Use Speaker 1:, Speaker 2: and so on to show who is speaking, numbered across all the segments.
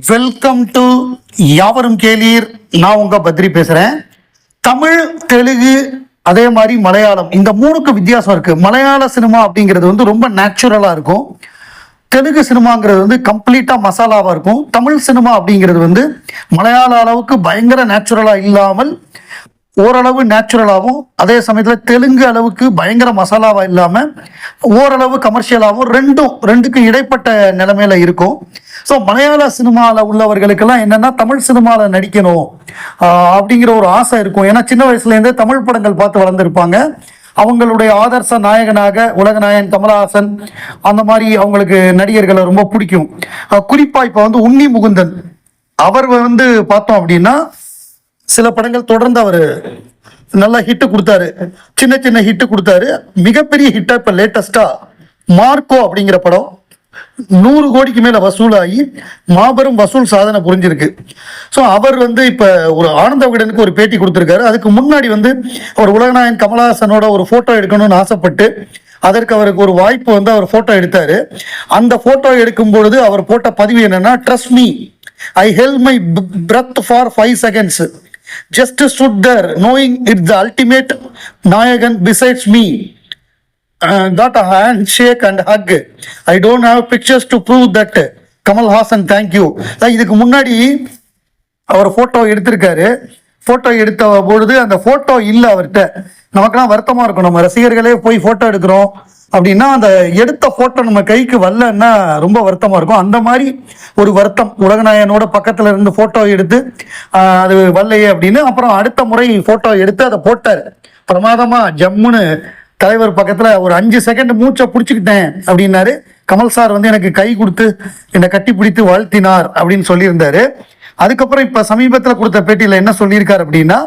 Speaker 1: Welcome to யாவரும் கேளீர். நான் உங்க பத்ரி பேசுறேன். தமிழ் தெலுங்கு அதே மாதிரி மலையாளம். இந்த மூணுக்கு வித்தியாசம் இருக்கு. மலையாள சினிமா அப்படிங்கிறது வந்து ரொம்ப நேச்சுரலா இருக்கும். தெலுங்கு சினிமாங்கிறது வந்து கம்ப்ளீட்டா மசாலாவா இருக்கும். தமிழ் சினிமா அப்படிங்கிறது வந்து மலையாள அளவுக்கு பயங்கர நேச்சுரலா இல்லாமல் ஓரளவு நேச்சுரலாகவும் அதே சமயத்தில் தெலுங்கு அளவுக்கு பயங்கர மசாலாவாக இல்லாமல் ஓரளவு கமர்ஷியலாகவும் ரெண்டும் ரெண்டுக்கும் இடைப்பட்ட நிலைமையில இருக்கும். ஸோ மலையாள சினிமாவில் உள்ளவர்களுக்கெல்லாம் என்னென்னா தமிழ் சினிமாவில் நடிக்கணும் அப்படிங்கிற ஒரு ஆசை இருக்கும். ஏன்னா சின்ன வயசுலேருந்தே தமிழ் படங்கள் பார்த்து வளர்ந்துருப்பாங்க. அவங்களுடைய ஆதர்ச நாயகனாக உலகநாயகன் கமலஹாசன் அந்த மாதிரி அவங்களுக்கு நடிகர்களை ரொம்ப பிடிக்கும். குறிப்பாக இப்போ வந்து உன்னி முகுந்தன். அவர் வந்து பார்த்தோம் அப்படின்னா சில படங்கள் தொடர்ந்து அவர் நல்ல ஹிட்டு கொடுத்தாரு. சின்ன சின்ன ஹிட்டு கொடுத்தாரு. மிகப்பெரிய ஹிட்டா இப்போ லேட்டஸ்டா மார்க்கோ அப்படிங்கிற படம் நூறு கோடிக்கு மேல வசூலாகி மாபெரும் வசூல் சாதனை புரிஞ்சிருக்கு. ஸோ அவர் வந்து இப்ப ஒரு ஆனந்த விகடனுக்கு ஒரு பேட்டி கொடுத்துருக்காரு. அதுக்கு முன்னாடி வந்து ஒரு உலகநாயகன் கமலஹாசனோட ஒரு போட்டோ எடுக்கணும்னு ஆசைப்பட்டு அதற்கு அவருக்கு ஒரு வாய்ப்பு வந்து அவர் போட்டோ எடுத்தாரு. அந்த போட்டோ எடுக்கும் பொழுது அவர் போட்ட பதிவு என்னன்னா trust me I held my breath for five seconds just stood there knowing it the ultimate Nayakan besides me got a handshake and hug. I don't have pictures to prove that. Kamal Haasan thank you இதுக்கு முன்னாடி அவர் photo எடுத்திருக்காரு. Photo எடுத்த பொழுது அந்த photo இல்லை அவர்கிட்ட. நமக்கெல்லாம் வருத்தமாக இருக்கும் நம்ம ரசிகர்களே போய் ஃபோட்டோ எடுக்கிறோம். அப்படின்னா அந்த எடுத்த போட்டோ நம்ம கைக்கு வரலன்னா ரொம்ப வருத்தமாக இருக்கும். அந்த மாதிரி ஒரு வருத்தம். உலகநாயகனோட பக்கத்தில் இருந்து ஃபோட்டோ எடுத்து அது வரலையே அப்படின்னு அப்புறம் அடுத்த முறை ஃபோட்டோ எடுத்து அதை போட்டார். பிரமாதமாக ஜம்முன்னு தலைவர் பக்கத்தில் ஒரு அஞ்சு செகண்ட் மூச்சை பிடிச்சிக்கிட்டேன் அப்படின்னாரு. கமல் சார் வந்து எனக்கு கை கொடுத்து என்னை கட்டி பிடித்து வாழ்த்தினார் அப்படின்னு சொல்லியிருந்தாரு. அதுக்கப்புறம் இப்போ சமீபத்தில் கொடுத்த பேட்டியில் என்ன சொல்லியிருக்காரு அப்படின்னா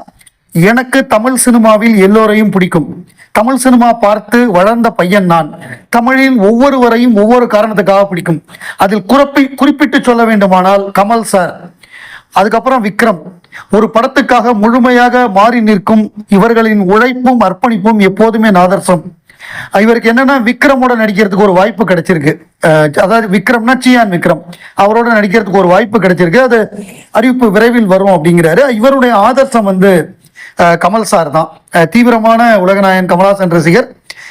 Speaker 1: எனக்கு தமிழ் சினிமாவில் எல்லோரையும் பிடிக்கும். தமிழ் சினிமா பார்த்து வளர்ந்த பையன் நான். தமிழில் ஒவ்வொருவரையும் ஒவ்வொரு காரணத்துக்காக பிடிக்கும். அதில் குறிப்பி குறிப்பிட்டு சொல்ல வேண்டுமானால் கமல் சார். அதுக்கப்புறம் விக்ரம். ஒரு படத்துக்காக முழுமையாக மாறி நிற்கும் இவர்களின் உழைப்பும் அர்ப்பணிப்பும் எப்போதுமே நாதர்சம். இவருக்கு என்னன்னா விக்ரமோட நடிக்கிறதுக்கு ஒரு வாய்ப்பு கிடைச்சிருக்கு. அதாவது விக்ரம்னா சியான் விக்ரம். அவரோட நடிக்கிறதுக்கு ஒரு வாய்ப்பு கிடைச்சிருக்கு. அது அறிவிப்பு விரைவில் வரும் அப்படிங்கிறாரு. இவருடைய ஆதர்சம் வந்து கமல் சார் தான். அஹ் தீவிரமான உலகநாயகன் கமலாசன் ரசிகர்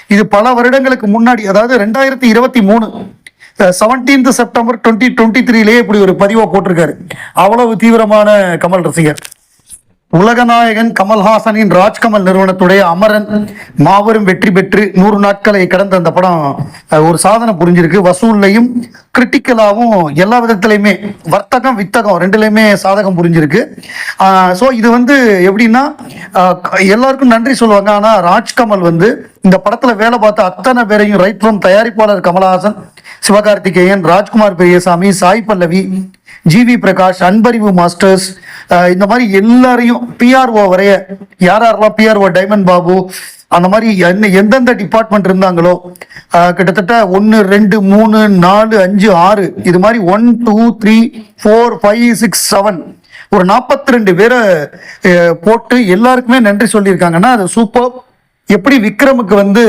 Speaker 1: இது பல வருடங்களுக்கு முன்னாடி அதாவது ரெண்டாயிரத்தி இருபத்தி மூணு செவன்டீன்த் செப்டம்பர் டுவெண்ட்டி டுவெண்ட்டி த்ரீலேயே இப்படி ஒரு பதிவை போட்டிருக்காரு. அவ்வளவு தீவிரமான கமல் ரசிகர். உலகநாயகன் கமல்ஹாசனின் ராஜ்கமல் நிறுவனத்துடைய அமரன் மாபெரும் வெற்றி பெற்று நூறு நாட்களை கடந்த அந்த படம் ஒரு சாதனை புரிஞ்சிருக்கு. வசூல்லையும் கிரிட்டிக்கலாகவும் எல்லா விதத்துலையுமே வர்த்தகம் வித்தகம் ரெண்டுலையுமே சாதகம் புரிஞ்சிருக்கு. ஸோ இது வந்து எப்படின்னா எல்லாருக்கும் நன்றி சொல்லுவாங்க. ஆனால் ராஜ்கமல் வந்து இந்த படத்துல வேலை பார்த்த அத்தனை பேரையும் ரைட் ஃப்ரம் தயாரிப்பாளர் கமலஹாசன் சிவகார்த்திகேயன் ராஜ்குமார் பெரியசாமி சாய் பல்லவி ஜிவி பிரகாஷ் அன்பறிவு மாஸ்டர்ஸ் இந்த மாதிரி எல்லாரையும் பிஆர்ஓ வரைய யார் யாரெல்லாம் பிஆர்ஓ டைமண்ட் பாபு அந்த மாதிரி என்ன எந்தெந்த டிபார்ட்மெண்ட் இருந்தாங்களோ கிட்டத்தட்ட ஒன்று ரெண்டு மூணு நாலு அஞ்சு ஆறு இது மாதிரி one two three four five six seven ஒரு நாற்பத்தி ரெண்டு பேரை போட்டு எல்லாருக்குமே நன்றி சொல்லியிருக்காங்கன்னா அது சூப்பர். எப்படி விக்ரமுக்கு வந்து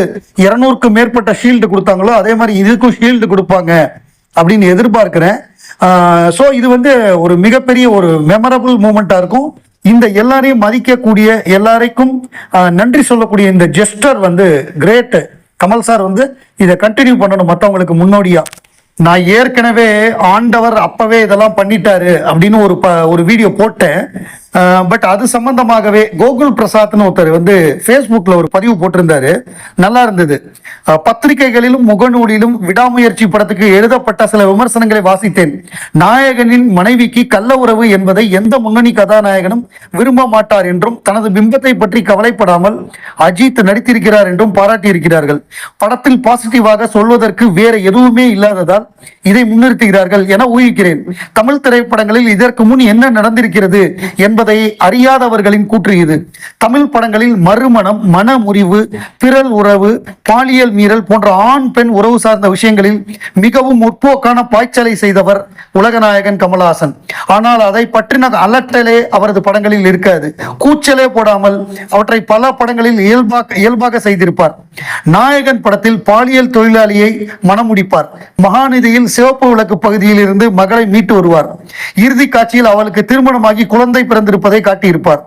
Speaker 1: இரநூறுக்கு மேற்பட்ட ஷீல்டு கொடுத்தாங்களோ அதே மாதிரி இதுக்கும் ஷீல்டு கொடுப்பாங்க அப்படின்னு எதிர்பார்க்கிறேன். ஸோ இது வந்து ஒரு மிகப்பெரிய ஒரு மெமரபிள் மூமெண்ட்டாக இருக்கும். இந்த எல்லாரையும் மதிக்கக்கூடிய எல்லாரைக்கும் நன்றி சொல்லக்கூடிய இந்த ஜெஸ்டர் வந்து கிரேட்டு கமல் சார் வந்து இதை கண்டினியூ பண்ணணும் மற்றவங்களுக்கு முன்னோடியாக நான் ஏற்கனவே ஆண்டவர் அப்பவே இதெல்லாம் பண்ணிட்டாரு அப்படின்னு ஒரு ப ஒரு வீடியோ போட்டேன். பட் அது சம்பந்தமாகவே கோகுல் பிரசாத்னு ஒருத்தர் வந்து ஃபேஸ்புக்கில் ஒரு பதிவு போட்டிருந்தாரு. நல்லா இருந்தது. பத்திரிகைகளிலும் முகநூலிலும் விடாமுயற்சி படத்துக்கு எழுதப்பட்ட சில விமர்சனங்களை வாசித்தேன். நாயகனின் மனைவிக்கு கள்ள உறவு என்பதை எந்த முன்னணி கதாநாயகனும் விரும்ப மாட்டார் என்றும் தனது பிம்பத்தை பற்றி கவலைப்படாமல் அஜித் நடித்திருக்கிறார் என்றும் பாராட்டியிருக்கிறார்கள். படத்தில் பாசிட்டிவாக சொல்வதற்கு வேற எதுவுமே இல்லாததால் இதை முன்னிறுத்துகிறார்கள் என ஊகிக்கிறேன். தமிழ் திரைப்படங்களில் இதற்கு முன் என்ன நடந்திருக்கிறது என்பதை என்பதை அறியாதவர்களின் கூற்று இது. தமிழ் படங்களில் மறுமணம் மன முறிவு பிறல் உறவு பாலியல் மீறல் போன்ற ஆண் பெண் உறவு சார்ந்த விஷயங்களில் மிகவும் முற்போக்கான பாய்ச்சலை செய்தவர் உலகநாயகன் கமல்ஹாசன். ஆனால் அதை பற்றின அலட்டலே அவரது படங்களில் இருக்காது. கூச்சலே போடாமல் அவற்றை பல படங்களில் இயல்பாக இயல்பாக செய்திருப்பார். நாயகன் படத்தில் பாலியல் தொழிலாளியை மனமுடிப்பார் மகாநிதியில் சிவப்பு விளக்கு பகுதியில் இருந்து மகளை மீட்டு வருவார். இறுதி காட்சியில் அவளுக்கு திருமணமாகி குழந்தை பிறந்த பிறந்திருப்பதை காட்டியிருப்பார்.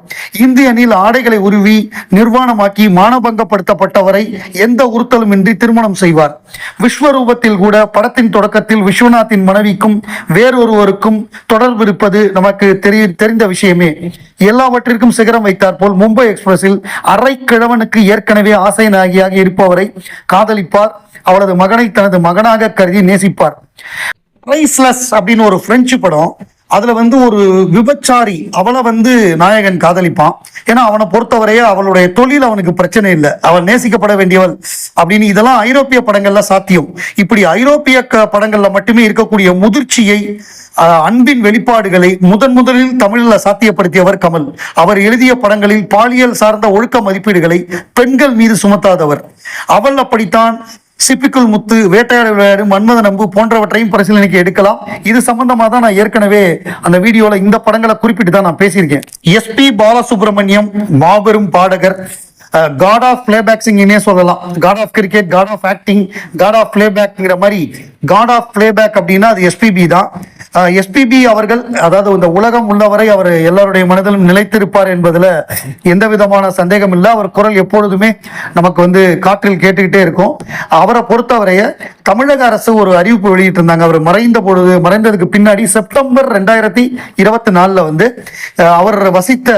Speaker 1: இந்திய அணியில் ஆடைகளை உருவி நிர்வாணமாக்கி மானபங்கப்படுத்தப்பட்டவரை எந்த உறுத்தலுமின்றி திருமணம் செய்வார். விஸ்வரூபத்தில் கூட படத்தின் தொடக்கத்தில் விஸ்வநாத்தின் மனைவிக்கும் வேறொருவருக்கும் தொடர்பு இருப்பது நமக்கு தெரிய தெரிந்த விஷயமே. எல்லாவற்றிற்கும் சிகரம் வைத்தார் போல் மும்பை எக்ஸ்பிரஸில் அரை கிழவனுக்கு ஏற்கனவே ஆசை நாயகியாக இருப்பவரை காதலிப்பார். அவளது மகனை தனது மகனாக கருதி நேசிப்பார். பிரைஸ்லெஸ் அப்படின்னு ஒரு பிரெஞ்சு படம். அதுல வந்து ஒரு விபச்சாரி அவளை வந்து நாயகன் காதலிப்பான். ஏன்னா அவனை பொறுத்தவரையே அவளுடைய தொழில் அவனுக்கு பிரச்சனை இல்லை. அவள் நேசிக்கப்பட வேண்டியவள் அப்படின்னு இதெல்லாம் ஐரோப்பிய படங்கள்ல சாத்தியம். இப்படி ஐரோப்பிய க- படங்கள்ல மட்டுமே இருக்கக்கூடிய முதிர்ச்சியை அஹ், அன்பின் வெளிப்பாடுகளை முதன் முதலில் தமிழில் சாத்தியப்படுத்தியவர் கமல். அவர் எழுதிய படங்களில் பாலியல் சார்ந்த ஒழுக்க மதிப்பீடுகளை பெண்கள் மீது சுமத்தாதவர். அவள் அப்படித்தான் சிப்பிக்குள் முத்து வேட்டையாட விளையாடு மன்மத நம்பு போன்றவற்றையும் பரிசீலனைக்கு எடுக்கலாம். இது சம்பந்தமாக தான் நான் ஏற்கனவே அந்த வீடியோவில் இந்த படங்களை குறிப்பிட்டு தான் நான் பேசியிருக்கேன். எஸ்பி பாலசுப்ரமணியம் மாபெரும் பாடகர் காட் ஆஃப் பிளேபேக் சிங்கினே சொல்லலாம். God of cricket god of acting god of பிளேபேக்ங்கிற மாதிரி காட் ஆஃப் பிளேபேக் அப்படின்னா அது எஸ்பிபி தான். எஸ்பிபி அவர்கள் அதாவது இந்த உலகம் உள்ளவரை அவர் எல்லாருடைய மனதிலும் நிலைத்திருப்பார் என்பதுல எந்த விதமான சந்தேகம் இல்லை. அவர் குரல் எப்பொழுதுமே நமக்கு வந்து காற்றில் கேட்டுக்கிட்டே இருக்கும். அவரை பொறுத்தவரைய தமிழக அரசு ஒரு அறிவிப்பு வெளியிட்டிருந்தாங்க. அவர் மறைந்த பொழுது மறைந்ததுக்கு பின்னாடி செப்டம்பர் ரெண்டாயிரத்தி இருபத்தி நாலில் வந்து அவர் வசித்த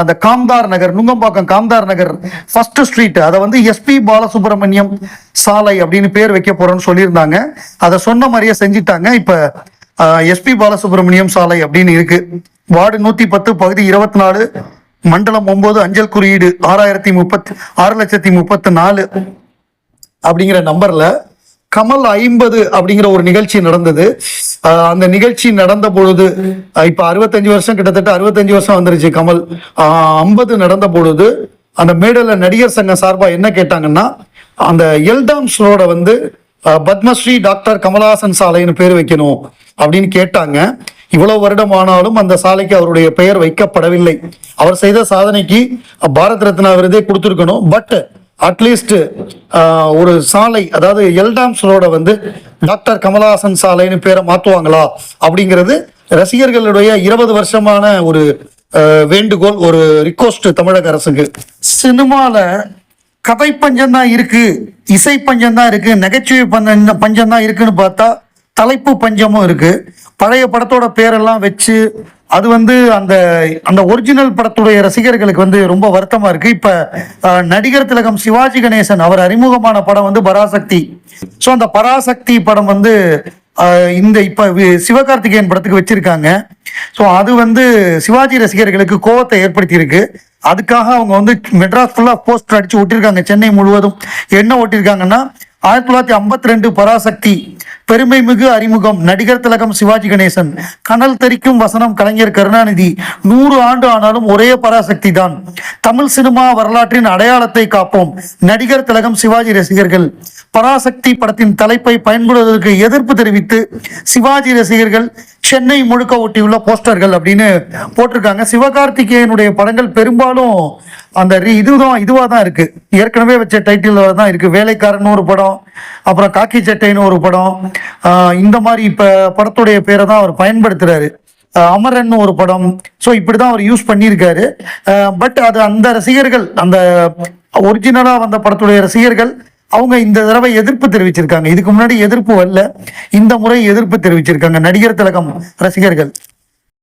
Speaker 1: அந்த காம்தார் நகர் நுங்கம்பாக்கம் காம்தார் நகர் ஃபர்ஸ்ட் ஸ்ட்ரீட் அதை வந்து எஸ்பி பாலசுப்ரமணியம் சாலை அப்படின்னு பேர் வைக்க போறோம்னு சொல்லியிருந்தாங்க. அதை சொன்ன மாதிரியே செஞ்சிட்டாங்க. இப்ப எஸ்பி பாலசுப்ரமணியம் சாலை அப்படின்னு இருக்கு. வார்டு நூத்தி பத்து பகுதி இருபத்தி நாலு மண்டலம் ஒன்பது அஞ்சல் குறியீடு ஆறாயிரத்தி முப்பத்தி ஆறு லட்சத்தி முப்பத்தி நாலு அப்படிங்கிற நம்பர்ல கமல் ஐம்பது அப்படிங்கிற ஒரு நிகழ்ச்சி நடந்தது. அந்த நிகழ்ச்சி நடந்த பொழுது இப்ப அறுபத்தஞ்சு வருஷம் கிட்டத்தட்ட அறுபத்தஞ்சு வருஷம் வந்துருச்சு கமல். ஐம்பது நடந்த பொழுது அந்த மேடையில நடிகர் சங்கம் சார்பா என்ன கேட்டாங்கன்னா அந்த எல்டாம்ஸ் ரோட வந்து பத்மஸ்ரீ டாக்டர் கமலஹாசன் சாலைன்னு பேர் வைக்கணும் அப்படின்னு கேட்டாங்க. இவ்வளவு வருடம் ஆனாலும் அந்த சாலைக்கு அவருடைய பெயர் வைக்கப்படவில்லை. அவர் செய்த சாதனைக்கு பாரத் ரத்னா விருதே கொடுத்துருக்கணும். பட் அட்லீஸ்ட் ஒரு சாலை அதாவது எல்டாம்ஸ் ரோட வந்து டாக்டர் கமலஹாசன் சாலைன்னு பேரை மாற்றுவாங்களா அப்படிங்கிறது ரசிகர்களுடைய இருபது வருஷமான ஒரு வேண்டுகோள் ஒரு ரிக்வஸ்ட் தமிழக அரசுக்கு. சினிமாவில் கதை பஞ்சம் தான் இருக்கு இசை பஞ்சம் தான் இருக்கு நகைச்சுவை பஞ்சம் பஞ்சம் தான் இருக்குன்னு பார்த்தா தலைப்பு பஞ்சமும் இருக்கு. பழைய படத்தோட பேரெல்லாம் வச்சு அது வந்து அந்த அந்த ஒரிஜினல் படத்துடைய ரசிகர்களுக்கு வந்து ரொம்ப வருத்தமா இருக்கு. இப்ப நடிகர் திலகம் சிவாஜி கணேசன் அவர் அறிமுகமான படம் வந்து பராசக்தி. ஸோ அந்த பராசக்தி படம் வந்து இந்த இப்ப சிவகார்த்திகேயன் படத்துக்கு வச்சிருக்காங்க. ஸோ அது வந்து சிவாஜி ரசிகர்களுக்கு கோவத்தை ஏற்படுத்தியிருக்கு. அதுக்காக அவங்க வந்து மெட்ராஸ் ஃபுல்லாக போஸ்டர் அடிச்சு ஒட்டியிருக்காங்க சென்னை முழுவதும். என்ன ஒட்டியிருக்காங்கன்னா ஆயிரத்தி தொள்ளாயிரத்தி ஐம்பத்தி ரெண்டு பராசக்தி பெருமை மிகு அறிமுகம் நடிகர் திலகம் சிவாஜி கணேசன் கனல் தெரிக்கும் வசனம் கலைஞர் கருணாநிதி நூறு ஆண்டு ஆனாலும் ஒரே பராசக்தி தான். தமிழ் சினிமா வரலாற்றின் அடையாளத்தை காப்போம் நடிகர் திலகம் சிவாஜி ரசிகர்கள். பராசக்தி படத்தின் தலைப்பை பயன்படுவதற்கு எதிர்ப்பு தெரிவித்து சிவாஜி ரசிகர்கள் சென்னை முழுக்க ஒட்டியுள்ள போஸ்டர்கள் அப்படின்னு போட்டிருக்காங்க. சிவகார்த்திகேயனுடைய படங்கள் பெரும்பாலும் அந்த இதுதான் இதுவாக தான் இருக்கு. ஏற்கனவே வச்ச டைட்டில் தான் இருக்கு. வேலைக்காரன் ஒரு படம் அப்புறம் காக்கி சட்டைன்னு ஒரு படம். இந்த மாதிரி இப்போ படத்துடைய பேரை தான் அவர் பயன்படுத்துறாரு. அமரன் ஒரு படம். ஸோ இப்படி தான் அவர் யூஸ் பண்ணியிருக்காரு. பட் அது அந்த ரசிகர்கள் அந்த ஒரிஜினலாக வந்த படத்துடைய ரசிகர்கள் அவங்க இந்த தடவை எதிர்ப்பு தெரிவிச்சிருக்காங்க. இதுக்கு முன்னாடி எதிர்ப்பு வரல. இந்த முறை எதிர்ப்பு தெரிவிச்சிருக்காங்க. நடிகர் திலகம் ரசிகர்கள்.